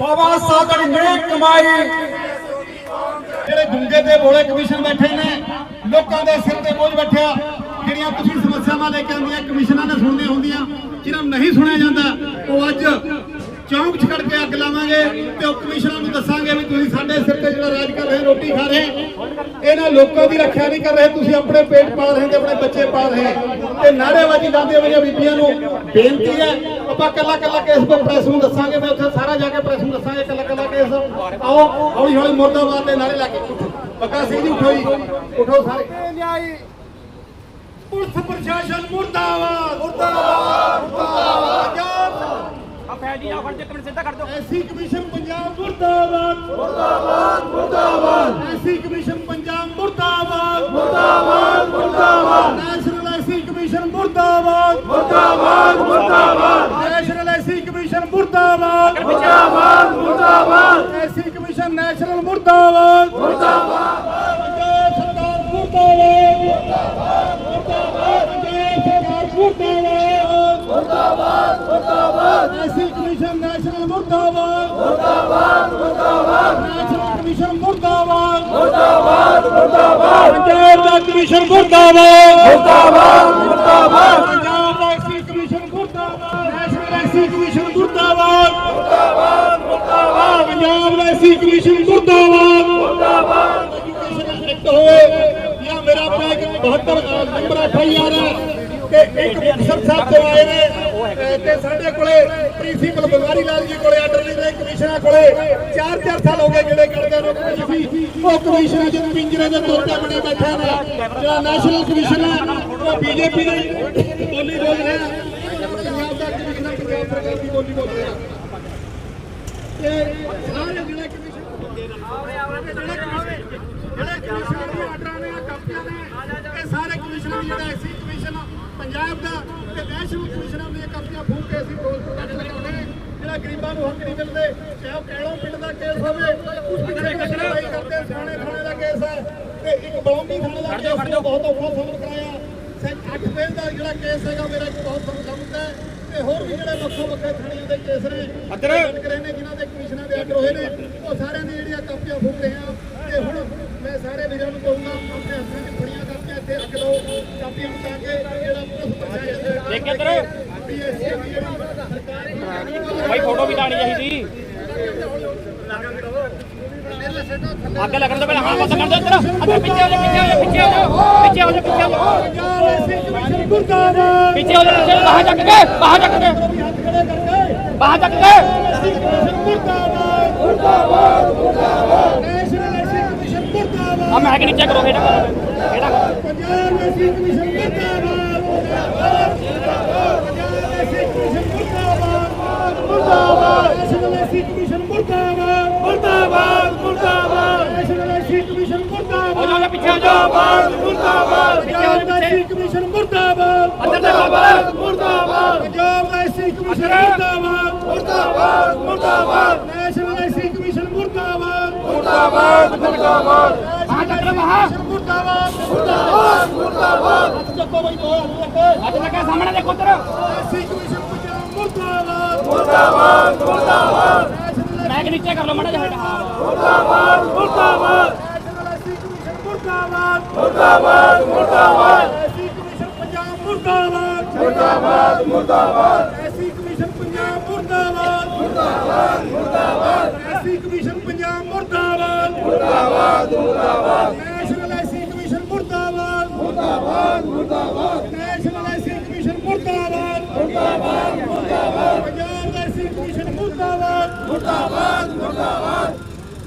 ਬਾਬਾ ਸਾਹਿਬ ਦੀ ਨੇਕ ਕਮਾਈ। ਜਿਹੜੇ ਗੁੰਗੇ ਤੇ ਬੋਲੇ ਕਮਿਸ਼ਨ ਬੈਠੇ ਨੇ, ਲੋਕਾਂ ਦੇ ਸਿਰ ਤੇ ਬੋਝ ਬੈਠਿਆ। ਜਿਹੜੀਆਂ ਤੁਸੀਂ ਸਮੱਸਿਆਵਾਂ ਲੈ ਕੇ ਆਉਂਦੀਆਂ, ਕਮਿਸ਼ਨਾਂ ਨੇ ਸੁਣਦੀਆਂ ਹੁੰਦੀਆਂ ਜਿਹਨਾਂ ਨੂੰ ਨਹੀਂ ਸੁਣਿਆ ਜਾਂਦਾ, ਉਹ ਅੱਜ ਚੌਂਕ 'ਚ ਖੜ ਕੇ ਅੱਗ ਲਾਵਾਂਗੇ ਤੇ ਉਹ ਕਮਿਸ਼ਨਾਂ ਨੂੰ ਦੱਸਾਂਗੇ ਵੀ ਤੁਸੀਂ ਸਾਡੇ ਸਿਰ ਤੇ ਜਿਹੜਾ ਰਾਜ ਕਰ ਰਹੇ ਰੋਟੀ ਖਾ ਰਹੇ। ਇਹਨਾਂ ਲੋਕਾਂ ਦੀ ਰੱਖਿਆ ਨਹੀਂ ਕਰ ਰਹੇ ਤੁਸੀਂ ਆਪਣੇ ਪੇਟ ਪਾਲ ਰਹੇ ਤੇ ਆਪਣੇ ਬੱਚੇ ਪਾਲ ਰਹੇ। ਤੇ ਨਾਅਰੇਬਾਜ਼ੀ ਲਾਉਂਦੇ ਹੋਏ ਬੀਬੀਆਂ ਨੂੰ ਬੇਨਤੀ ਹੈ ਆਪਾਂ ਕੱਲਾ ਕੱਲਾ ਕੇਸ ਕੋ ਪ੍ਰੈਸ ਨੂੰ ਦੱਸਾਂਗੇ ਮੈਂ ਉੱਥੇ ਸਾਰਾ ਜਾ ਕੇ ਪ੍ਰੈਸ ਨੂੰ ਦੱਸਾਂਗੇ ਕੱਲਾ ਕੱਲਾ ਕੇਸ। ਆਓ ਹੌਲੀ ਹੌਲੀ ਮੁਰਦਾਬਾਦ ਦੇ ਨਾਰੇ ਲਾ ਕੇ ਉੱਠੋ। ਬੱਕਾ ਸਿੰਘ ਜੀ ਉੱਠੋ ਜੀ ਉੱਠੋ ਸਾਰੇ। ਨਿਆਈ ਪੁਲਿਸ ਪ੍ਰਸ਼ਾਸਨ ਮੁਰਦਾਬਾਦ। ਮੁਰਦਾਬਾਦ ਮੁਰਦਾਬਾਦ। ਆ ਫੈਲ ਜੀ ਆ ਫੜ ਕੇ ਇੱਕ ਮਿੰਟ ਸਿੱਧਾ ਕਰ ਦਿਓ। ਐਸੀ ਕਮਿਸ਼ਨ ਪੰਜਾਬ ਮੁਰਦਾਬਾਦ। ਮੁਰਦਾਬਾਦ ਮੁਰਦਾਬਾਦ। ਐਸੀ ਕਮਿਸ਼ਨ ਪੰਜਾਬ ਮੁਰਦਾਬਾਦ। ਮੁਰਦਾਬਾਦ ਮੁਰਦਾਬਾਦ। ਨੈਸ਼ਨਲ ਐਸੀ ਕਮਿਸ਼ਨ ਮੁਰਦਾਬਾਦ। ਮੁਰਦਾਬਾਦ ਮੁਰਦਾਬਾਦ। ਨੈਸ਼ਨਲ ਐਸੀ ਕਮਿਸ਼ਨ ਮੁਰਦਾਬਾਦ। ਮੁਰਦਾਬਾਦ ਮੁਰਦਾਬਾਦ। ਐਸੀ ਕਮਿਸ਼ਨ ਨੈਸ਼ਨਲ ਮੁਰਦਾਬਾਦ। ਮੁਰਦਾਬਾਦ ਪੰਜਾਬ ਸਰਕਾਰ ਮੁਰਦਾਬਾਦ ਮੁਰਦਾਬਾਦ ਮੁਰਦਾਬਾਦ ਪੰਜਾਬ ਸਰਕਾਰ ਮੁਰਦਾਬਾਦ। ਮੁਰਦਾਬਾਦ ਐਸੀ ਕਮਿਸ਼ਨ ਨੈਸ਼ਨਲ ਮੁਰਦਾਬਾਦ। ਮੁਰਦਾਬਾਦ ਮੁਰਦਾਬਾਦ। ਨੈਸ਼ਨਲ ਕਮਿਸ਼ਨ ਮੁਰਦਾਬਾਦ। ਮੁਰਦਾਬਾਦ ਮੁਰਦਾਬਾਦ। ਪੰਜਾਬ ਦਾ ਕਮਿਸ਼ਨ ਮੁਰਦਾਬਾਦ। ਮੁਰਦਾਬਾਦ ਮੁਰਦਾਬਾਦ। ਪੰਜਾਬ ਦਾ ਐਸੀ ਕਮਿਸ਼ਨ ਮੁਰਦਾਬਾਦ। ਨੈਸ਼ਨਲ ਐਸੀ ਕਮਿਸ਼ਨ ਮੁਰਦਾਬਾਦ। ਮੁਰਦਾਬਾਦ ਮੁਰਦਾਬਾਦ। ਪੰਜਾਬ ਦਾ ਐਸੀ ਕਮਿਸ਼ਨ ਮੁਰਦਾਬਾਦ। ਮੁਰਦਾਬਾਦ। ਐਜੂਕੇਸ਼ਨ ਐਕਟ ਹੋਵੇ ਜਾਂ ਮੇਰਾ ਇੱਕ 72 ਨੰਬਰ ਐਫਆਈਆਰ ਹੈ ਤੇ ਇੱਕ ਮੁਕਤਸਰ ਸਾਹਿਬ ਤੋਂ ਆਏ ਨੇ। ਤੇ ਸਾਡੇ ਕੋਲੇ ਪ੍ਰਿੰਸੀਪਲ ਬਲਵਾਰੀ ਲਾਲ ਜੀ ਕੋਲੇ ਆਰਡਰ ਨਹੀਂ ਰਹੇ ਕਮਿਸ਼ਨਰ ਕੋਲੇ। 4-4 ਸਾਲ ਹੋ ਗਏ ਜਿਹੜੇ ਕਰਦੇ ਨੇ। ਸੀ ਉਹ ਕਮਿਸ਼ਨਰ ਜਦ ਪਿੰਜਰੇ ਦੇ ਤੋਤੇ ਬਣੇ ਬੈਠੇ ਨੇ, ਜਿਹੜਾ ਨੈਸ਼ਨਲ ਕਮਿਸ਼ਨ ਹੈ ਉਹ ਬੀਜੇਪੀ ਦੀ ਬੋਲੀ ਬੋਲ ਰਿਹਾ। ਪੰਜਾਬ ਦਾ ਕਮਿਸ਼ਨਰ ਪੰਜਾਬ ਸਰਕਾਰ ਦੀ ਬੋਲੀ ਬੋਲ ਰਿਹਾ। ਤੇ ਸਾਰੇ ਜਿਹੜੇ ਕਮਿਸ਼ਨ ਜਿਹੜੇ ਕਮਿਸ਼ਨਰ ਦੇ ਆਰਡਰਾਂ ਨੇ ਕਾਪੀਆਂ ਨੇ ਇਹ ਸਾਰੇ ਕਮਿਸ਼ਨਰ ਜਿਹੜਾ ਐਸੀ ਕਮਿਸ਼ਨ ਪੰਜਾਬ ਦਾ ਤੇ ਨੈਸ਼ਨਲ ਕਮਿਸ਼ਨਰ ਦੀਆਂ ਕਾਪੀਆਂ ਫੂਕ ਕੇ ਅਸੀਂ ਫਿਰੋਜ਼ਪੁਰ ਦਾ ਚਲਾਉਂਦੇ ਨੇ ਜਿਹੜਾ ਗਰੀਬਾਂ ਨੂੰ ਹੱਕ ਨਹੀਂ ਮਿਲਦੇ ਚਾਹੇ ਉਹ ਕੈਲੋਂ ਪਿੰਡ ਦਾ ਕੇਸ ਹੋਵੇ ਉਸ ਪਿੰਡੇ ਕੱਟੜਾਈ ਕਰਦੇ ਸੋਨੇ ਥਾਣੇ ਦਾ ਕੇਸ ਹੈ ਤੇ ਇੱਕ ਬਲੌਂਗੀ ਥਾਣੇ ਦਾ ਕੇਸ ਹੈ, ਬਹੁਤ ਔਖਾ ਸਬਰ ਕਰਾਇਆ। ਸੇ 8 ਪੇਜ ਦਾ ਜਿਹੜਾ ਕੇਸ ਹੈਗਾ ਮੇਰਾ ਇੱਕ ਬਹੁਤ ਸਮਝਦਾ ਹੈ। ਤੇ ਹੋਰ ਵੀ ਜਿਹੜੇ ਵੱਖੋ ਵੱਖਰੇ ਥਾਣਿਆਂ ਦੇ ਕੇਸ ਨੇ ਇੱਧਰ। ਕਰੇ ਨੇ ਜਿਨ੍ਹਾਂ ਦੇ ਕਮਿਸ਼ਨਾਂ ਦੇ ਆਰਡਰ ਹੋਏ ਨੇ ਉਹ ਸਾਰਿਆਂ ਦੀ ਜਿਹੜੀਆਂ ਕਾਪੀਆਂ ਫੂਕ ਰਹੇ ਆ। ਤੇ ਹੁਣ ਮੈਂ ਸਾਰੇ ਵੀਰਾਂ ਨੂੰ ਕਹੂੰਗਾ ਆਪਣੇ ਹੱਥਾਂ 'ਚ ਫੜੀਆਂ ਕਾਪੀਆਂ ਇੱਥੇ ਰੱਖ ਲਓ ਕਾਪੀਆਂ ਬਚਾ ਕੇ ਜਿਹੜਾ ਪੁਲਿਸ ਪ੍ਰਸ਼ਾਸਨ ਦੇਖ ਇੱਧਰ। BSC ਦੀ ਜਿਹੜੀ ਸਰਕਾਰ ਭਾਈ ਫੋਟੋ ਵੀ ਲਾਣੀ ਚਾਹੀਦੀ ਅੱਗੇ ਲੱਗਣ ਤੋਂ ਪਹਿਲਾਂ ਹਾਂ ਬਸ ਕਰ ਦਿਓ ਇੱਧਰ ਇੱਧਰ ਪਿੱਛੇ ਹੋ ਜਾ ਪਿੱਛੇ ਹੋ ਜਾ ਪਿੱਛੇ ਹੋ ਜਾ ਪਿੱਛੇ ਹੋ ਜਾ ਪਿੱਛੇ ਹੋ ਜਾ ਪੰਜਾਬ ਐਸੀ ਕਮਿਸ਼ਨ ਮੁਰਦਾਬਾਦ ਪਿੱਛੇ ਹੋ ਜਾ ਪਿੱਛੇ ਬਾਹਰ ਚੱਕ ਕੇ ਬਾਹਰ ਚੱਕ ਕੇ ਹੱਥ ਖੜੇ ਕਰਕੇ ਬਾਹਰ ਚੱਕ ਕੇ ਐਸੀ ਕਮਿਸ਼ਨ ਮੁਰਦਾਬਾਦ ਮੁਰਦਾਬਾਦ ਮੁਰਦਾਬਾਦ ਨੈਸ਼ਨਲ ਐਸੀ ਕਮਿਸ਼ਨ ਮੁਰਦਾਬਾਦ ਆ ਮੈਂ ਕਿ ਨੀਚੇ ਕਰੋ ਇਹਦਾ ਇਹਦਾ ਪੰਜਾਬ ਐਸੀ ਕਮਿਸ਼ਨ ਮੁਰਦਾਬਾਦ ਮੁਰਦਾਬਾਦ ਪੰਜਾਬ ਐਸੀ ਕਮਿਸ਼ਨ ਮੁਰਦਾਬਾਦ ਮੁਰਦਾਬਾਦ ਨੈਸ਼ਨਲ ਐਸੀ ਕਮਿਸ਼ਨ ਮੁਰਦਾਬਾਦ ਮੁਰਦਾਬਾਦ ਮੁਰਦਾਬਾਦ ਨੈਸ਼ਨਲ ਐਸੀ ਕਮਿਸ਼ਨ ਹੋ ਜਾ ਮੁਰਦਾਬਾਦ ਪਿੱਛੇ ਹੋ ਜਾ ਮੁਰਦਾਬਾਦ ਪੰਜਾਬ ਐਸੀ ਕਮਿਸ਼ਨ ਮੁਰਦਾਬਾਦ ਅੰਦਰ ਦੇ ਬਾਬਾ ਮੁਰਦਾਬਾਦ ਪੰਜਾਬ ਐਸੀ ਕਮਿਸ਼ਨ ਮੁਰਦਾਬਾਦ ਮੁਰਦਾਬਾਦ ਮੁਰਦਾਬਾਦ ਨੈਸ਼ਨਲ ਐਸੀ ਕਮਿਸ਼ਨ ਮੁਰਦਾਬਾਦ ਮੁਰਦਾਬਾਦ ਮੁਰਦਾਬਾਦ ਬਾਹਰ ਚੱਕ ਲੈ ਬਾਹਰ ਮੁਰਦਾਬਾਦ ਮੁਰਦਾਬਾਦ ਮੁਰਦਾਬਾਦ ਹੱਥ ਚੱਕੋ ਬਈ ਦੋ ਹੱਥ ਚੱਕੋ ਅੱਜ ਲੱਗੇ ਸਾਹਮਣੇ ਦੇਖੋ ਉੱਧਰ ਐਸੀ ਕਮਿਸ਼ਨ ਪੰਜਾਬ ਮੁਰਦਾਬਾਦ ਮੁਰਦਾਬਾਦ ਮੁਰਦਾਬਾਦ ਮੁਰਦਾਬਾਦ ਮੁਰਦਾਬਾਦ ਨੈਸ਼ਨਲ ਐਸੀ ਕਮਿਸ਼ਨ ਮੁਰਦਾਬਾਦ ਮੁਰਦਾਬਾਦ ਮੁਰਦਾਬਾਦ ਨੈਸ਼ਨਲ ਐਸੀ ਕਮਿਸ਼ਨ ਮੁਰਦਾਬਾਦ ਮੁਰਦਾਬਾਦ ਮੁਰਦਾਬਾਦ ਪੰਜਾਬ ਦਾ ਐਸੀ ਕਮਿਸ਼ਨ ਮੁਰਦਾਬਾਦ ਮੁਰਦਾਬਾਦ। ਮੁਰਦਾਬਾਦ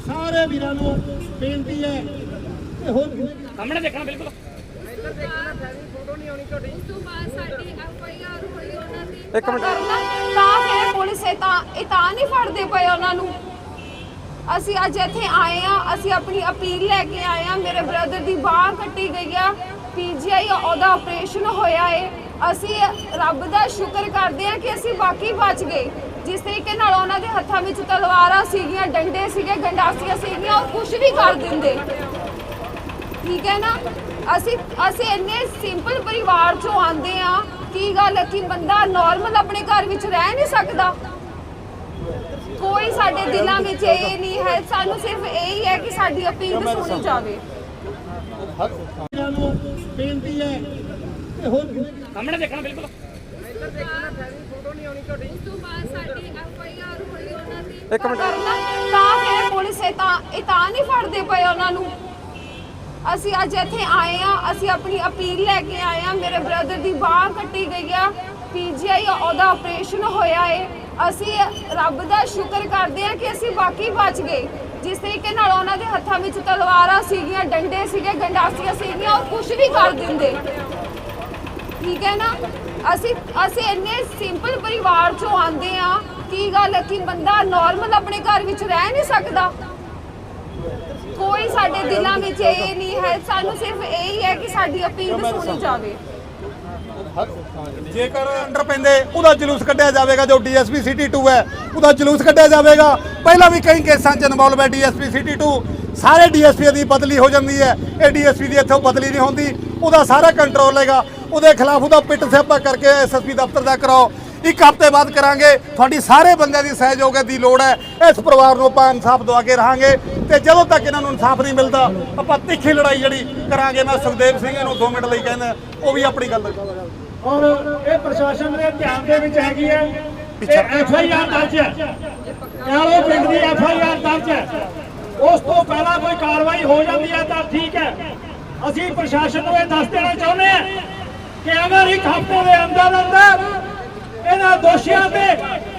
ਸਾਰੇ ਵੀਰਾਂ ਨੂੰ ਬੇਨਤੀ ਹੈ ਸਾਹਮਣੇ ਦੇਖਣਾ ਬਿਲਕੁਲ। ਉਸ ਤੋਂ ਬਾਅਦ ਸਾਡੀ ਐਫਆਈਆਰ ਹੋਈ ਉਹਨਾਂ ਦੀ। ਇੱਕ ਮਿੰਟ। ਤਾਂ ਫਿਰ ਪੁਲਿਸ ਇਹ ਤਾਂ ਇਹ ਤਾਂ ਨਹੀਂ ਫੜਦੇ ਪਏ ਉਹਨਾਂ ਨੂੰ। ਅਸੀਂ ਅੱਜ ਇੱਥੇ ਆਏ ਆ ਅਸੀਂ ਆਪਣੀ ਅਪੀਲ ਲੈ ਕੇ ਆਏ ਆ ਮੇਰੇ ਬ੍ਰਦਰ ਦੀ ਬਾਹ ਕੱਟੀ ਗਈ ਆ ਪੀਜੀਆਈ ਉਹਦਾ ਆਪਰੇਸ਼ਨ ਹੋਇਆ ਏ। ਅਸੀਂ ਰੱਬ ਦਾ ਸ਼ੁਕਰ ਕਰਦੇ ਆ ਕਿ ਅਸੀਂ ਬਾਕੀ ਬਚ ਗਏ। ਜਿਸ ਤਰੀਕੇ ਨਾਲ ਉਹਨਾਂ ਦੇ ਹੱਥਾਂ ਵਿੱਚ ਤਲਵਾਰਾਂ ਸੀਗੀਆਂ, ਡੰਡੇ ਸੀਗੇ, ਗੰਡਾਸੀਆਂ ਸੀਗੀਆਂ, ਉਹ ਕੁਝ ਵੀ ਕਰ ਦਿੰਦੇ। ਠੀਕ ਹੈ ਨਾ? ਅਸੀਂ ਅਸੀਂ ਇੰਨੇ ਸਿੰਪਲ ਪਰਿਵਾਰ ਚੋਂ ਆਂਦੇ ਆ ਕੀ ਗੱਲ ਹੈ ਕਿ ਬੰਦਾ ਨਾਰਮਲ ਆਪਣੇ ਘਰ ਵਿੱਚ ਰਹਿ ਨਹੀਂ ਸਕਦਾ? ਕੋਈ ਸਾਡੇ ਦਿਲਾਂ ਵਿੱਚ ਇਹ ਨਹੀਂ ਹੈ ਸਾਨੂੰ ਸਿਰਫ ਇਹ ਹੀ ਹੈ ਕਿ ਸਾਡੀ ਅਪੀਲ ਸੁਣੀ ਜਾਵੇ। ਇਹਨਾਂ ਨੂੰ ਬੇਨਤੀ ਹੈ ਕਿ ਹੋਰ ਸਾਹਮਣੇ ਦੇਖਣਾ ਬਿਲਕੁਲ। ਇੱਕ ਮਿੰਟ। ਤਾਂ ਫਿਰ ਪੁਲਿਸ ਇਹ ਤਾਂ ਇਹ ਤਾਂ ਨਹੀਂ ਫੜਦੇ ਪਏ ਉਹਨਾਂ ਨੂੰ। ਅਸੀਂ ਅੱਜ ਇੱਥੇ ਆਏ ਆ ਅਸੀਂ ਆਪਣੀ ਅਪੀਲ ਲੈ ਕੇ ਆਏ ਆ ਮੇਰੇ ਬ੍ਰਦਰ ਦੀ ਬਾਹ ਕੱਟੀ ਗਈ ਆ। ਪੀਜੀਆਈ ਉਹਦਾ ਆਪਰੇਸ਼ਨ ਹੋਇਆ ਏ। ਅਸੀਂ ਰੱਬ ਦਾ ਸ਼ੁਕਰ ਕਰਦੇ ਆ ਕਿ ਅਸੀਂ ਬਾਕੀ ਬਚ ਗਏ। ਜਿਸ ਤਰੀਕੇ ਨਾਲ ਉਹਨਾਂ ਦੇ ਹੱਥਾਂ ਵਿੱਚ ਤਲਵਾਰਾਂ ਸੀਗੀਆਂ, ਡੰਡੇ ਸੀਗੇ, ਗੰਡਾਸੀਆਂ ਸੀਗੀਆਂ, ਉਹ ਕੁਝ ਵੀ ਕਰ ਦਿੰਦੇ। ਠੀਕ ਹੈ ਨਾ? ਅਸੀਂ ਅਸੀਂ ਇੰਨੇ ਸਿੰਪਲ ਪਰਿਵਾਰ ਚੋਂ ਆਂਦੇ ਆ ਕੀ ਗੱਲ ਹੈ ਕਿ ਬੰਦਾ ਨਾਰਮਲ ਆਪਣੇ ਘਰ ਵਿੱਚ ਰਹਿ ਨਹੀਂ ਸਕਦਾ? ਕੋਈ ਸਾਡੇ ਦਿਲਾਂ ਵਿੱਚ ਇਹ ਨਹੀਂ ਹੈ, ਸਾਨੂੰ ਸਿਰਫ ਇਹ ਹੀ ਹੈ ਕਿ ਸਾਡੀ ਅਪੀਲ ਸੁਣੀ ਜਾਵੇ। ਜੇਕਰ ਅੰਡਰ ਪੈਂਦੇ, ਉਹਦਾ ਜਲੂਸ ਕੱਢਿਆ ਜਾਵੇਗਾ, ਜੋ ਡੀਐਸਪੀ ਸਿਟੀ 2 ਹੈ, ਉਹਦਾ ਜਲੂਸ ਕੱਢਿਆ ਜਾਵੇਗਾ। ਪਹਿਲਾਂ ਵੀ ਕਈ ਕੇਸਾਂ 'ਚ ਇਨਵੋਲਵ ਹੈ ਡੀਐਸਪੀ ਸਿਟੀ 2 ਸਾਰੇ ਡੀਐਸਪੀ ਦੀ ਬਦਲੀ ਹੋ ਜਾਂਦੀ ਹੈ। ਇਹ ਡੀਐਸਪੀ ਦੀ ਇੱਥੋਂ ਬਦਲੀ ਨਹੀਂ ਹੁੰਦੀ। ਉਹਦਾ ਸਾਰਾ ਕੰਟਰੋਲ ਹੈਗਾ। ਉਹਦੇ ਖਿਲਾਫ ਉਹਦਾ ਪਿੱਟ ਸਿਆਪਾ ਕਰਕੇ ਐਸਐਸਪੀ ਦਫ਼ਤਰ ਦਾ ਕਰਾਓ। ਇੱਕ ਹਫ਼ਤੇ ਬਾਅਦ ਕਰਾਂਗੇ। ਤੁਹਾਡੀ ਸਾਰੇ ਬੰਦਿਆਂ ਦੀ ਸਹਿਯੋਗ ਦੀ ਲੋੜ ਹੈ। ਇਸ ਪਰਿਵਾਰ ਨੂੰ ਆਪਾਂ ਇਨਸਾਫ ਦਵਾ ਕੇ ਰਹਾਂਗੇ। ਤੇ ਜਦੋਂ ਤੱਕ ਇਹਨਾਂ ਨੂੰ ਇਨਸਾਫ ਨਹੀਂ ਮਿਲਦਾ, ਆਪਾਂ ਤਿੱਖੀ ਲੜਾਈ ਜਿਹੜੀ ਕਰਾਂਗੇ, ਮੈਂ ਸੁਖਦੇਵ ਸਿੰਘ ਨੂੰ 2 ਮਿੰਟ ਲਈ ਕਹਿੰਦਾ, ਉਹ ਵੀ ਆਪਣੀ ਗੱਲ ਔਰ ਇਹ ਪ੍ਰਸ਼ਾਸਨ ਦੇ ਧਿਆਨ ਦੇ ਵਿੱਚ ਹੈਗੀ ਹੈ ਇਹ ਐਫ ਆਈ ਆਰ ਦਰਜ ਹੈ। ਕਾਲੋ ਪਿੰਡ ਦੀ ਐਫ ਆਈ ਆਰ ਦਰਜ ਹੈ। ਉਸ ਤੋਂ ਪਹਿਲਾਂ ਕੋਈ ਕਾਰਵਾਈ ਹੋ ਜਾਂਦੀ ਹੈ ਤਾਂ ਠੀਕ ਹੈ। ਅਸੀਂ ਪ੍ਰਸ਼ਾਸਨ ਨੂੰ ਇਹ ਦੱਸ ਦੇਣਾ ਚਾਹੁੰਦੇ ਹਾਂ ਕਿ ਅਗਰ ਇੱਕ ਹਫ਼ਤੇ ਦੇ ਅੰਦਰ ਅੰਦਰ ਇਹਨਾਂ ਦੋਸ਼ੀਆਂ ਤੇ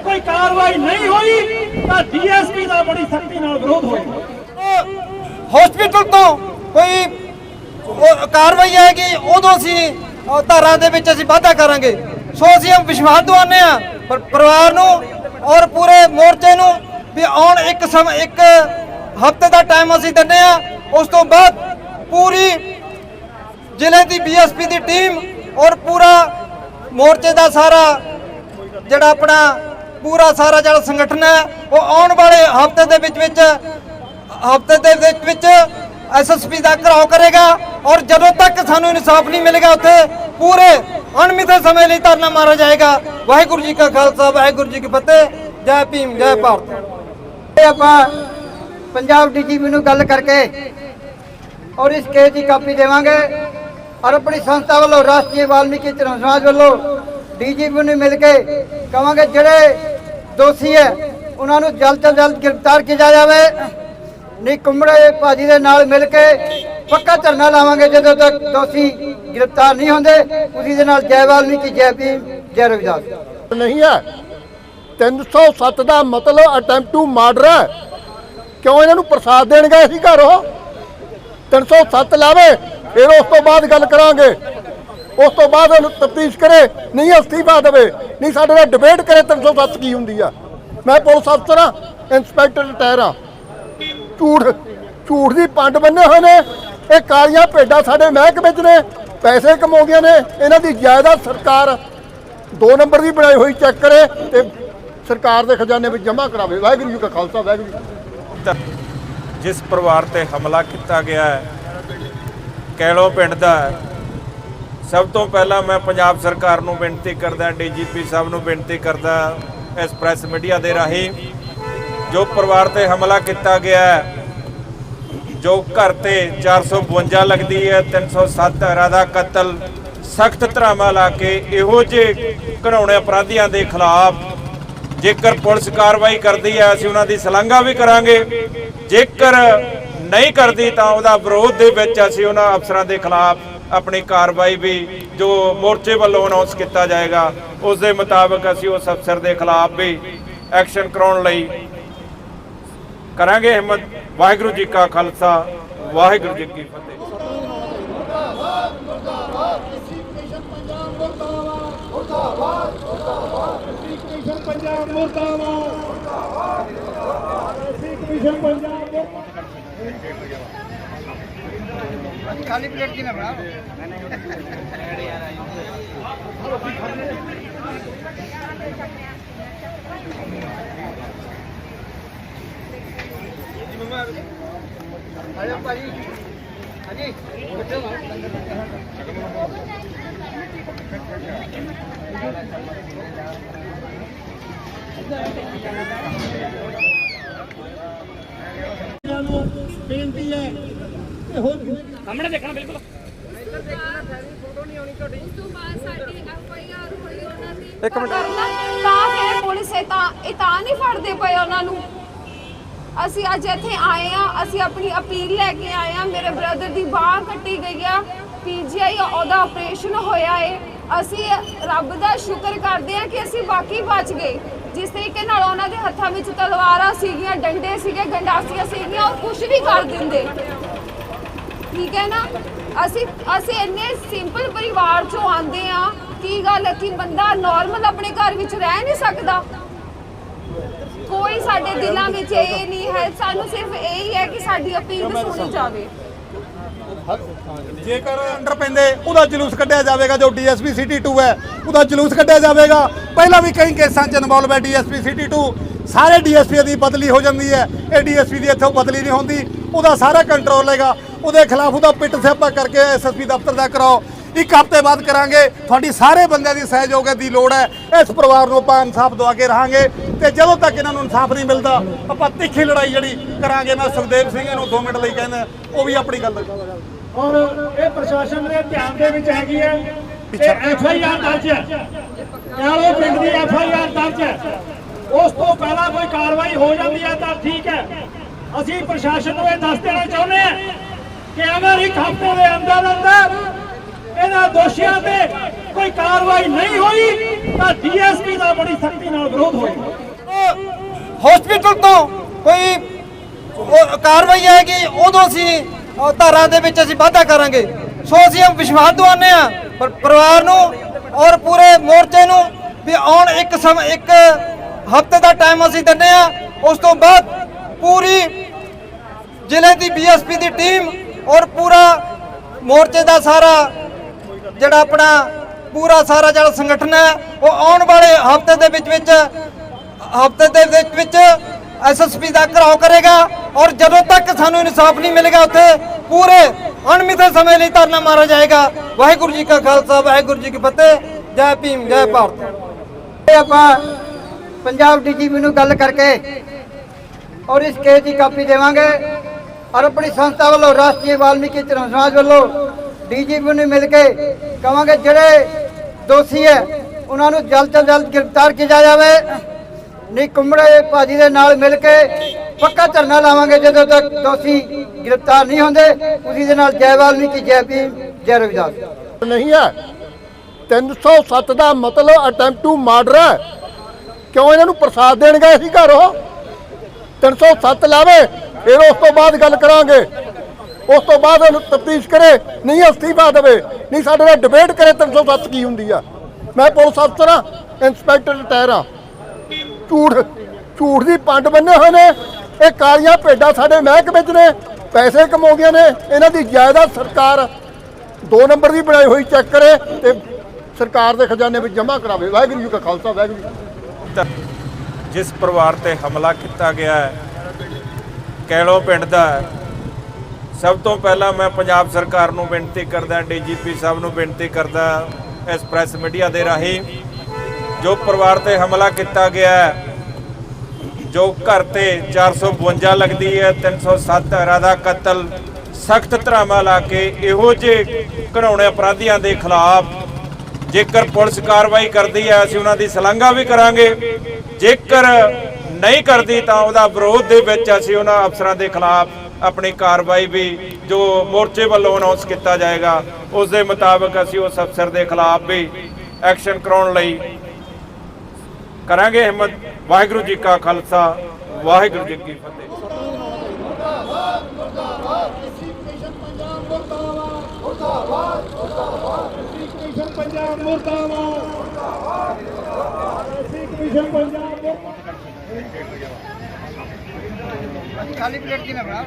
ਕੋਈ ਕਾਰਵਾਈ ਨਹੀਂ ਹੋਈ ਤਾਂ ਡੀਐਸਪੀ ਦਾ ਬੜੀ ਸਖਤੀ ਨਾਲ ਵਿਰੋਧ ਹੋਏਗਾ ਹਸਪੀਟਲ ਤੋਂ ਕੋਈ ਕਾਰਵਾਈ ਆਏਗੀ ਉਦੋਂ ਅਸੀਂ ਧਾਰਾ ਦੇ ਵਿੱਚ ਅਸੀਂ ਵਾਧਾ ਕਰਾਂਗੇ। ਸੋ ਅਸੀਂ ਵਿਸ਼ਵਾਸ ਦਵਾਉਂਦੇ ਆ ਪਰਿਵਾਰ ਨੂੰ ਔਰ ਪੂਰੇ ਮੋਰਚੇ ਨੂੰ ਵੀ ਆਉਣ ਇੱਕ ਸਮ, ਇੱਕ ਹਫ਼ਤੇ ਦਾ ਟਾਈਮ ਅਸੀਂ ਦਿੰਦੇ ਆ ਉਸ ਤੋਂ ਬਾਅਦ ਪੂਰੀ ਜ਼ਿਲ੍ਹੇ ਦੀ ਬੀਐਸਪੀ ਦੀ ਟੀਮ ਔਰ ਪੂਰਾ ਮੋਰਚੇ ਦਾ ਸਾਰਾ ਜਿਹੜਾ ਆਪਣਾ ਪੂਰਾ ਸਾਰਾ ਜਿਹੜਾ ਸੰਗਠਨ ਹੈ, ਉਹ ਆਉਣ ਵਾਲੇ ਹਫ਼ਤੇ ਦੇ ਵਿੱਚ ਵਿੱਚ, ਹਫ਼ਤੇ ਦੇ ਵਿੱਚ ਵਿੱਚ ਐਸਐਸਪੀ ਦਾ ਘਰਾਓ ਕਰੇਗਾ ਔਰ ਜਦੋਂ ਤੱਕ ਸਾਨੂੰ ਇਨਸਾਫ ਨਹੀਂ ਮਿਲੇਗਾ ਉੱਥੇ, ਪੂਰੇ ਅਣਮਿੱਥੇ ਸਮੇਂ ਲਈ ਧਰਨਾ ਮਾਰਿਆ ਜਾਏਗਾ। ਵਾਹਿਗੁਰੂ ਜੀ ਕਾ ਖਾਲਸਾ, ਵਾਹਿਗੁਰੂ ਜੀ ਕੀ ਫਤਿਹ। ਜੈ ਭੀਮ, ਜੈ ਭਾਰਤ। ਇਹ ਆਪਾਂ ਪੰਜਾਬ ਡੀਜੀਪੀ ਨੂੰ ਗੱਲ ਕਰਕੇ ਔਰ ਇਸ ਕੇਸ ਦੀ ਕਾਪੀ ਦੇਵਾਂਗੇ ਔਰ ਆਪਣੀ ਸੰਸਥਾ ਵੱਲੋਂ, ਰਾਸ਼ਟਰੀ ਵਾਲਮੀਕੀ ਧਰਮ ਸਮਾਜ ਵੱਲੋਂ ਡੀਜੀਪੀ ਨੂੰ ਮਿਲ ਕੇ ਕਵਾਂਗੇ ਜਿਹੜੇ ਦੋਸ਼ੀ ਹੈ, ਉਹਨਾਂ ਨੂੰ ਜਲਦ ਤੋਂ ਜਲਦ ਗ੍ਰਿਫਤਾਰ ਕੀਤਾ ਜਾਵੇ। ਨਹੀਂ ਕੁੰਮੜੇ ਭਾਜੀ ਦੇ ਨਾਲ ਮਿਲ ਕੇ ਪੱਕਾ ਧਰਨਾ ਲਾਵਾਂਗੇ ਜਦੋਂ ਤੱਕ ਦੋਸ਼ੀ ਗ੍ਰਿਫਤਾਰ ਨਹੀਂ ਹੁੰਦੇ। ਉਸੇ ਦੇ ਨਾਲ ਜੈ ਵਾਲਮੀਕੀ, ਜੈ ਭੀਮ, ਜੈ ਰਵਿਦਾਸ। ਨਹੀਂ ਹੈ। 307 ਦਾ ਮਤਲਬ ਅਟੈਂਪਟ ਟੂ ਮਰਡਰ ਹੈ। ਕਿਉਂ ਇਹਨਾਂ ਨੂੰ ਪ੍ਰਸਾਦ ਦੇਣ ਗਏ ਸੀ ਘਰ? ਉਹ 307 ਲਾਵੇ, ਫਿਰ ਉਸ ਤੋਂ ਬਾਅਦ ਗੱਲ ਕਰਾਂਗੇ। ਉਸ ਤੋਂ ਬਾਅਦ ਉਹਨੂੰ ਤਫਤੀਸ਼ ਕਰੇ, ਨਹੀਂ ਅਸਤੀਫਾ ਦੇਵੇ, ਨਹੀਂ ਸਾਡੇ ਨਾਲ ਡਿਬੇਟ ਕਰੇ 307 ਕੀ ਹੁੰਦੀ ਆ। ਮੈਂ ਪੁਲਿਸ ਅਫਸਰ ਆ ਇੰਸਪੈਕਟਰ ਰਿਟਾਇਰ ਆ ਝੂਠ ਝੂਠ ਦੀ ਪੰਡ ਬੰਨੇ ਹੋਏ ਨੇ। ਇਹ ਕਾਲੀਆਂ ਭੇਡਾਂ ਸਾਡੇ ਮਹਿਕਮੇ 'ਚ ਨੇ, ਪੈਸੇ ਕਮਾਉਂਦੀਆਂ ਨੇ, ਇਹਨਾਂ ਦੀ ਜਾਇਦਾਦ ਸਰਕਾਰ ਦੋ ਨੰਬਰ ਦੀ ਬਣਾਈ ਹੋਈ ਚੈੱਕ ਕਰੇ ਤੇ ਸਰਕਾਰ ਦੇ ਖਜ਼ਾਨੇ ਵਿੱਚ ਜਮ੍ਹਾਂ ਕਰਾਵੇ। ਵਾਹਿਗੁਰੂ ਜੀ ਕਾ ਖਾਲਸਾ, ਵਾਹਿਗੁਰੂ ਜਿਸ ਪਰਿਵਾਰ ਤੇ ਹਮਲਾ ਕੀਤਾ ਗਿਆ ਹੈ, ਕੈਲੋ ਪਿੰਡ ਦਾ ਸਭ ਤੋਂ ਪਹਿਲਾਂ ਮੈਂ ਪੰਜਾਬ ਸਰਕਾਰ ਨੂੰ ਬੇਨਤੀ ਕਰਦਾ, ਡੀਜੀਪੀ ਸਾਹਿਬ ਨੂੰ ਬੇਨਤੀ ਕਰਦਾ ਇਸ ਪ੍ਰੈਸ ਮੀਡੀਆ ਦੇ ਰਾਹੀਂ ਜੋ ਪਰਿਵਾਰ ਤੇ ਹਮਲਾ ਕੀਤਾ ਗਿਆ ਹੈ, ਜੋ ਘਰ ਤੇ 452 ਲੱਗਦੀ ਹੈ 307 ਧਾਰਾ ਦਾ ਕਤਲ, ਸਖਤ ਧਰਾਵਾਂ ਲਾ ਕੇ ਇਹੋ ਜਿਹੇ ਘਿਨਾਉਣੇ ਅਪਰਾਧੀਆਂ ਦੇ ਖਿਲਾਫ ਜੇਕਰ ਪੁਲਿਸ ਕਾਰਵਾਈ ਕਰਦੀ ਹੈ, ਅਸੀਂ ਉਹਨਾਂ ਦੀ ਸ਼ਲਾਘਾ ਵੀ ਕਰਾਂਗੇ। ਜੇਕਰ ਨਹੀਂ ਕਰਦੀ ਤਾਂ ਉਹਦਾ ਵਿਰੋਧ ਦੇ ਵਿੱਚ ਅਸੀਂ ਉਹਨਾਂ ਅਫਸਰਾਂ ਦੇ ਖਿਲਾਫ ਆਪਣੀ ਕਾਰਵਾਈ ਵੀ ਜੋ ਮੋਰਚੇ ਵੱਲੋਂ ਅਨਾਉਂਸ ਕੀਤਾ ਜਾਏਗਾ, ਉਸ ਦੇ ਮੁਤਾਬਕ ਅਸੀਂ ਉਸ ਅਫਸਰ ਦੇ ਖਿਲਾਫ ਵੀ ਐਕਸ਼ਨ ਕਰਾਉਣ ਲਈ ਕਰਾਂਗੇ ਹਿੰਮਤ। ਵਾਹਿਗੁਰੂ ਜੀ ਕਾ ਖਾਲਸਾ, ਵਾਹਿਗੁਰੂ ਜੀ ਕੀ ਫਤਿਹ। ਪੰਜਾਬ ਮੁਰਦਾਬਾਦ ਕਮਿਸ਼ਨ ਪੰਜਾਬ ਖਾਲੀ ਪਲੇਟ ਕਿਵੇਂ ਬਣਾ ਭਾਜੀ। ਹਾਂਜੀ ਬੇਨਤੀ ਹੈ ਕਿ ਹੋਰ ਸਾਹਮਣੇ ਦੇਖਣਾ ਬਿਲਕੁਲ। ਉਸ ਤੋਂ ਬਾਅਦ ਸਾਡੀ ਐਫ ਆਈ ਆਰ ਹੋਈ ਉਹਨਾਂ ਦੀ ਇੱਕ ਮਿੰਟ। ਤਾਂ ਫਿਰ ਪੁਲਿਸ ਇਹ ਤਾਂ ਇਹ ਤਾਂ ਨਹੀਂ ਫੜਦੇ ਪਏ ਉਹਨਾਂ ਨੂੰ। ਅਸੀਂ ਅੱਜ ਇੱਥੇ ਆਏ ਆ ਅਸੀਂ ਆਪਣੀ ਅਪੀਲ ਲੈ ਕੇ ਆਏ ਆ ਮੇਰੇ ਬ੍ਰਦਰ ਦੀ ਬਾਹ ਕੱਟੀ ਗਈ ਆ, ਪੀਜੀਆਈ ਉਹਦਾ ਆਪਰੇਸ਼ਨ ਹੋਇਆ ਏ। ਅਸੀਂ ਰੱਬ ਦਾ ਸ਼ੁਕਰ ਕਰਦੇ ਆ ਕਿ ਅਸੀਂ ਬਾਕੀ ਬਚ ਗਏ। ਜਿਸ ਤਰੀਕੇ ਨਾਲ ਉਹਨਾਂ ਦੇ ਹੱਥਾਂ ਵਿੱਚ ਤਲਵਾਰਾਂ ਸੀਗੀਆਂ, ਡੰਡੇ ਸੀਗੇ, ਗੰਡਾਸੀਆਂ ਸੀਗੀਆਂ, ਉਹ ਕੁਝ ਵੀ ਕਰ ਦਿੰਦੇ। ਠੀਕ ਹੈ ਨਾ? ਅਸੀਂ ਅਸੀਂ ਇੰਨੇ ਸਿੰਪਲ ਪਰਿਵਾਰ ਚੋਂ ਆਂਦੇ ਆ ਕੀ ਗੱਲ ਕਿ ਬੰਦਾ ਨਾਰਮਲ ਆਪਣੇ ਘਰ ਵਿੱਚ ਰਹਿ ਨਹੀਂ ਸਕਦਾ? ਕੋਈ ਸਾਡੇ ਦਿਲਾਂ ਵਿੱਚ ਇਹ ਨਹੀਂ ਹੈ। ਸਾਨੂੰ ਸਿਰਫ ਇਹ ਹੀ ਹੈ ਕਿ ਸਾਡੀ ਅਪੀਲ ਸੁਣੀ ਜਾਵੇ। ਜੇਕਰ ਅੰਡਰ ਪੈਂਦੇ, ਉਹਦਾ ਜਲੂਸ ਕੱਢਿਆ ਜਾਵੇਗਾ, ਜੋ ਡੀਐਸਪੀ ਸਿਟੀ 2 ਹੈ, ਉਹਦਾ ਜਲੂਸ ਕੱਢਿਆ ਜਾਵੇਗਾ। ਪਹਿਲਾਂ ਵੀ ਕਈ ਕੇਸਾਂ 'ਚ ਇਨਵੋਲਵ ਹੈ ਡੀਐਸਪੀ ਸਿਟੀ 2 ਸਾਰੇ ਡੀਐਸਪੀ ਦੀ ਬਦਲੀ ਹੋ ਜਾਂਦੀ ਹੈ। ਇਹ ਡੀਐਸਪੀ ਦੀ ਇੱਥੋਂ ਬਦਲੀ ਨਹੀਂ ਹੁੰਦੀ। ਉਹਦਾ ਸਾਰਾ ਕੰਟਰੋਲ ਹੈਗਾ। ਉਹਦੇ ਖਿਲਾਫ ਉਹਦਾ ਪਿੱਟ ਸਿਆਪਾ ਕਰਕੇ ਐਸਐਸਪੀ ਦਫ਼ਤਰ ਦਾ ਕਰਾਓ। ਇੱਕ ਹਫ਼ਤੇ ਬਾਅਦ ਕਰਾਂਗੇ। ਤੁਹਾਡੀ ਸਾਰੇ ਬੰਦਿਆਂ ਦੀ ਸਹਿਯੋਗ ਦੀ ਲੋੜ ਹੈ। ਇਸ ਪਰਿਵਾਰ ਨੂੰ ਆਪਾਂ ਇਨਸਾਫ ਦਵਾ ਕੇ ਰਹਾਂਗੇ। ਤੇ ਜਦੋਂ ਤੱਕ ਇਹਨਾਂ ਨੂੰ ਇਨਸਾਫ ਨਹੀਂ ਮਿਲਦਾ ਆਪਾਂ ਤਿੱਖੀ ਲੜਾਈ ਜਿਹੜੀ ਕਰਾਂਗੇ ਮੈਂ ਸੁਖਦੇਵ ਸਿੰਘ ਇਹਨੂੰ 2 ਮਿੰਟ ਲਈ ਕਹਿੰਦਾ ਉਹ ਵੀ ਆਪਣੀ ਗੱਲ ਔਰ ਇਹ ਪ੍ਰਸ਼ਾਸਨ ਦੇ ਧਿਆਨ ਦੇ ਵਿੱਚ ਹੈਗੀ ਹੈ ਇਹ ਐਫ ਆਈ ਆਰ ਦਰਜ ਹੈ। ਕਾਲੋ ਪਿੰਡ ਦੀ ਐਫ ਆਈ ਆਰ ਦਰਜ ਹੈ। ਉਸ ਤੋਂ ਪਹਿਲਾਂ ਕੋਈ ਕਾਰਵਾਈ ਹੋ ਜਾਂਦੀ ਹੈ ਤਾਂ ਠੀਕ ਹੈ। ਅਸੀਂ ਪ੍ਰਸ਼ਾਸਨ ਨੂੰ ਇਹ ਦੱਸ ਦੇਣਾ ਚਾਹੁੰਦੇ ਹਾਂ ਕਿ ਅਗਰ ਇੱਕ ਹਫ਼ਤੇ ਦੇ ਅੰਦਰ ਅੰਦਰ ਇਹਨਾਂ ਦੋਸ਼ੀਆਂ ਤੇ ਕੋਈ ਕਾਰਵਾਈ ਨਹੀਂ ਹੋਈ ਤਾਂ ਡੀਐਸਪੀ ਦਾ ਬੜੀ ਸਖਤੀ ਨਾਲ ਵਿਰੋਧ ਹੋਏਗਾ ਹਸਪੀਟਲ ਤੋਂ ਕੋਈ ਕਾਰਵਾਈ ਆਏਗੀ ਉਦੋਂ ਅਸੀਂ ਅ, ਦੇ ਵਿੱਚ ਅਸੀਂ ਵਾਧਾ ਕਰਾਂਗੇ। ਸੋ ਅਸੀਂ ਵਿਸ਼ਵਾਸ ਦਵਾਉਂਦੇ ਆ ਪਰਿਵਾਰ ਨੂੰ ਔਰ ਪੂਰੇ ਮੋਰਚੇ ਨੂੰ ਵੀ ਆਉਣ ਇੱਕ ਸਮ ਇੱਕ ਹਫ਼ਤੇ ਦਾ ਟਾਈਮ ਅਸੀਂ ਦਿੰਦੇ ਆ ਉਸ ਤੋਂ ਬਾਅਦ ਪੂਰੀ ਜ਼ਿਲ੍ਹੇ ਦੀ ਬੀਐਸਪੀ ਦੀ ਟੀਮ ਔਰ ਪੂਰਾ ਮੋਰਚੇ ਦਾ ਸਾਰਾ ਜਿਹੜਾ ਆਪਣਾ ਪੂਰਾ ਸਾਰਾ ਜਿਹੜਾ ਸੰਗਠਨ ਹੈ, ਉਹ ਆਉਣ ਵਾਲੇ ਹਫ਼ਤੇ ਦੇ ਵਿੱਚ ਵਿੱਚ, ਹਫ਼ਤੇ ਦੇ ਵਿੱਚ ਵਿੱਚ ਐਸਐਸਪੀ ਦਾ ਘਰਾਓ ਕਰੇਗਾ ਔਰ ਜਦੋਂ ਤੱਕ ਸਾਨੂੰ ਇਨਸਾਫ ਨਹੀਂ ਮਿਲੇਗਾ ਉੱਥੇ, ਪੂਰੇ ਅਣਮਿੱਥੇ ਸਮੇਂ ਲਈ ਧਰਨਾ ਮਾਰਿਆ ਜਾਏਗਾ। ਵਾਹਿਗੁਰੂ ਜੀ ਕਾ ਖਾਲਸਾ, ਵਾਹਿਗੁਰੂ ਜੀ ਕੀ ਫਤਿਹ। ਜੈ ਭੀਮ, ਜੈ ਭਾਰਤ। ਇਹ ਆਪਾਂ ਪੰਜਾਬ ਡੀਜੀਪੀ ਨੂੰ ਗੱਲ ਕਰਕੇ ਔਰ ਇਸ ਕੇਸ ਦੀ ਕਾਪੀ ਦੇਵਾਂਗੇ ਔਰ ਆਪਣੀ ਸੰਸਥਾ ਵੱਲੋਂ ਰਾਸ਼ਟਰੀ ਵਾਲਮੀਕੀ ਧਰਮ ਸਮਾਜ ਵੱਲੋਂ ਡੀਜੀਪੀ ਨੂੰ ਮਿਲ ਕੇ ਕਵਾਂਗੇ, ਜਿਹੜੇ ਦੋਸ਼ੀ ਹੈ, ਉਹਨਾਂ ਨੂੰ ਜਲਦ ਤੋਂ ਜਲਦ ਗ੍ਰਿਫਤਾਰ ਕੀਤਾ ਜਾਵੇ। ਨਹੀਂ ਕੁੰਮੜੇ ਭਾਜੀ ਦੇ ਨਾਲ ਮਿਲ ਕੇ ਪੱਕਾ ਧਰਨਾ ਲਾਵਾਂਗੇ, ਜਦੋਂ ਤੱਕ ਦੋਸ਼ੀ ਗ੍ਰਿਫਤਾਰ ਨਹੀਂ ਹੁੰਦੇ। ਉਸੇ ਦੇ ਨਾਲ ਜੈ ਵਾਲਮੀਕੀ ਜੈ ਭੀਮ, ਜੈ ਰਵਿਦਾਸ। ਨਹੀਂ ਹੈ। 307 ਦਾ ਮਤਲਬ ਅਟੈਂਪਟ ਟੂ ਮਰਡਰ ਹੈ। ਕਿਉਂ ਇਹਨਾਂ ਨੂੰ ਪ੍ਰਸਾਦ ਦੇਣ ਗਏ ਸੀ ਘਰ? ਉਹ 307 ਲਾਵੇ, ਫਿਰ ਉਸ ਤੋਂ ਬਾਅਦ ਗੱਲ ਕਰਾਂਗੇ। ਉਸ ਤੋਂ ਬਾਅਦ ਉਹਨੂੰ ਤਫਤੀਸ਼ ਕਰੇ, ਨਹੀਂ ਅਸਤੀਫਾ ਦੇਵੇ, ਨਹੀਂ ਸਾਡੇ ਨਾਲ ਡਿਬੇਟ ਕਰੇ 307 ਕੀ ਹੁੰਦੀ ਆ। ਮੈਂ ਪੁਲਿਸ ਅਫਸਰ ਆ ਇੰਸਪੈਕਟਰ ਰਿਟਾਇਰ ਆ ਝੂਠ ਝੂਠ ਦੀ ਪੰਡ ਬੰਨੇ ਹੋਏ ਨੇ, ਇਹ ਕਾਲੀਆਂ ਭੇਡਾਂ ਸਾਡੇ ਮਹਿਕਮੇ 'ਚ ਨੇ, ਪੈਸੇ ਕਮਾਉਂਦੀਆਂ ਨੇ, ਇਹਨਾਂ ਦੀ ਜਾਇਦਾਦ ਸਰਕਾਰ ਦੋ ਨੰਬਰ ਦੀ ਬਣਾਈ ਹੋਈ ਚੈੱਕ ਕਰੇ ਤੇ ਸਰਕਾਰ ਦੇ ਖਜ਼ਾਨੇ ਵਿੱਚ ਜਮ੍ਹਾਂ ਕਰਾਵੇ। ਵਾਹਿਗੁਰੂ ਜੀ ਕਾ ਖਾਲਸਾ, ਵਾਹਿਗੁਰੂ ਜੀ ਜਿਸ ਪਰਿਵਾਰ ਤੇ ਹਮਲਾ ਕੀਤਾ ਗਿਆ ਹੈ, ਕੈਲੋ ਪਿੰਡ ਦਾ ਸਭ ਤੋਂ ਪਹਿਲਾਂ ਮੈਂ ਪੰਜਾਬ ਸਰਕਾਰ ਨੂੰ ਬੇਨਤੀ ਕਰਦਾ, ਡੀਜੀਪੀ ਸਾਹਿਬ ਨੂੰ ਬੇਨਤੀ ਕਰਦਾ ਇਸ ਪ੍ਰੈਸ ਮੀਡੀਆ ਦੇ ਰਾਹੀਂ, ਜੋ ਪਰਿਵਾਰ ਤੇ ਹਮਲਾ ਕੀਤਾ ਗਿਆ ਜੋ ਘਰ ਤੇ 452 ਲੱਗਦੀ ਹੈ 307 ਦਾ ਕਤਲ, ਸਖਤ ਧਰਾਵਾਂ ਲਾ ਕੇ ਇਹੋ ਜਿਹੇ ਘਿਨਾਉਣੇ ਅਪਰਾਧੀਆਂ ਦੇ ਖਿਲਾਫ ਜੇਕਰ ਪੁਲਿਸ ਕਾਰਵਾਈ ਕਰਦੀ ਹੈ, ਅਸੀਂ ਉਹਨਾਂ ਦੀ ਸ਼ਲਾਘਾ ਵੀ ਕਰਾਂਗੇ। ਜੇਕਰ ਨਹੀਂ ਕਰਦੀ ਤਾਂ ਉਹਦਾ ਵਿਰੋਧ ਦੇ ਵਿੱਚ ਅਸੀਂ ਉਹਨਾਂ ਅਫਸਰਾਂ ਦੇ ਖਿਲਾਫ ਆਪਣੀ ਕਾਰਵਾਈ ਵੀ ਜੋ ਮੋਰਚੇ ਵੱਲੋਂ ਅਨਾਉਂਸ ਕੀਤਾ ਜਾਏਗਾ ਉਸ ਦੇ ਮੁਤਾਬਕ ਅਸੀਂ ਉਸ ਅਫਸਰ ਦੇ ਖਿਲਾਫ ਵੀ ਐਕਸ਼ਨ ਕਰਾਉਣ ਲਈ ਕਰਾਂਗੇ ਹਿੰਮਤ। ਵਾਹਿਗੁਰੂ ਜੀ ਕਾ ਖਾਲਸਾ, ਵਾਹਿਗੁਰੂ ਜੀ ਕੀ ਫਤਿਹ। ਪੰਜਾਬ ਮੁਰਦਾਬਾਦ ਪੰਜਾਬ ਮੁਰਦਾਬਾਦ। ਖਾਲੀ ਪਲੇਟ ਕੀ ਨਾ ਬਣਾਓ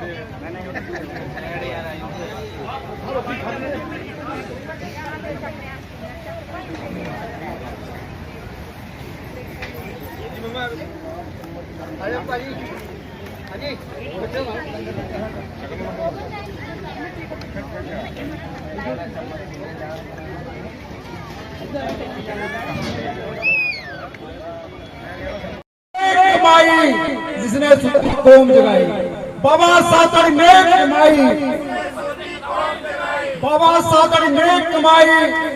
इसने सोने कौम जगाई बाबा सातड़ ने कमाई बाबा सातड़ ने कमाई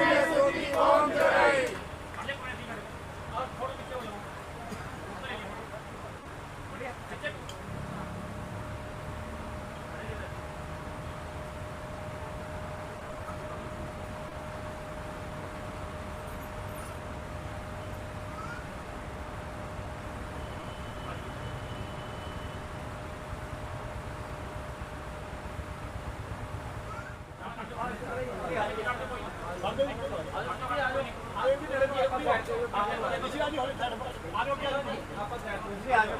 कमाई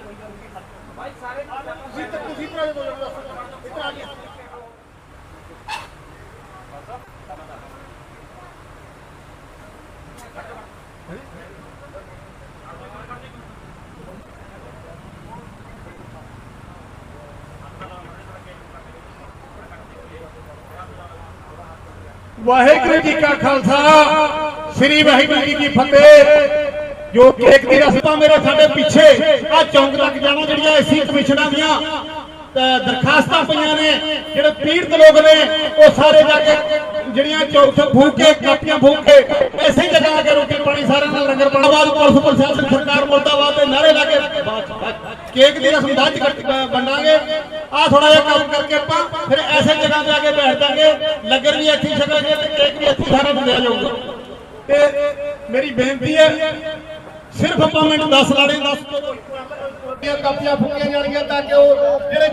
ਵਾਹਿਗੁਰੂ ਜੀ ਕਾ ਖਾਲਸਾ, ਸ੍ਰੀ ਵਾਹਿਗੁਰੂ ਜੀ ਕੀ ਫਤਿਹ। ਜੋ ਕੇਕ ਦੀ ਰਸਤਾ ਮੇਰੇ ਸਾਡੇ ਪਿੱਛੇ, ਆ ਚੌਂਕ ਤੱਕ ਜਾਣਾ ਜਿਹੜੀਆਂ ਐਸੀ ਕਮਿਸ਼ਨਾਂ ਦੀਆਂ। ਦਰਖਾਸਤਾਂ ਪਈਆਂ ਨੇ, ਜਿਹੜੇ ਪੀੜਤ ਲੋਕ ਨੇ, ਉਹ ਸਾਰੇ ਜਾ ਕੇ ਜਿਹੜੀਆਂ ਚੌਕ ਫੂਕ ਕੇ ਕਾਪੀਆਂ ਫੂਕ ਕੇ ਐਸੀ ਜਗ੍ਹਾ ਆ ਕੇ ਰੋਟੀ ਪਾਣੀ ਸਾਰਿਆਂ ਨਾਲ ਲੰਗਰ ਪਾਣੀ ਪੁਲਿਸ ਪ੍ਰਸ਼ਾਸਨ ਸਰਕਾਰ ਮੁਰਦਾਬਾਦ ਦੇ ਨਾਰੇ ਲਾ ਕੇ। ਕੇਕ ਦੀ ਰਸਮ ਬਾਅਦ ਚ ਕੱਟ- ਅ, ਵੰਡਾਂਗੇ ਆ ਥੋੜਾ ਜਿਹਾ ਕੰਮ ਕਰਕੇ ਆਪਾਂ ਫਿਰ ਐਸੇ ਜਗ੍ਹਾ ਤੇ ਆ ਕੇ ਬੈਠ ਜਾਾਂਗੇ ਲੰਗਰ ਵੀ ਇੱਥੇ ਹੀ ਛਕਾਂਗੇ ਤੇ ਕੇਕ ਵੀ ਇੱਥੇ ਹੀ ਸਾਰਾ ਵੰਡਿਆ ਜਾਊਗਾ। ਤੇ ਮੇਰੀ ਬੇਨਤੀ ਹੈ ਸਿਰਫ ਆਪਾਂ ਮੈਨੂੰ 10 ਲਾੜੇ 10 ਕਾਪੀਆਂ ਫੂਕੀਆਂ ਜਾਣਗੀਆਂ ਤਾਂ ਕਿ ਉਹ ਜਿਹੜੇ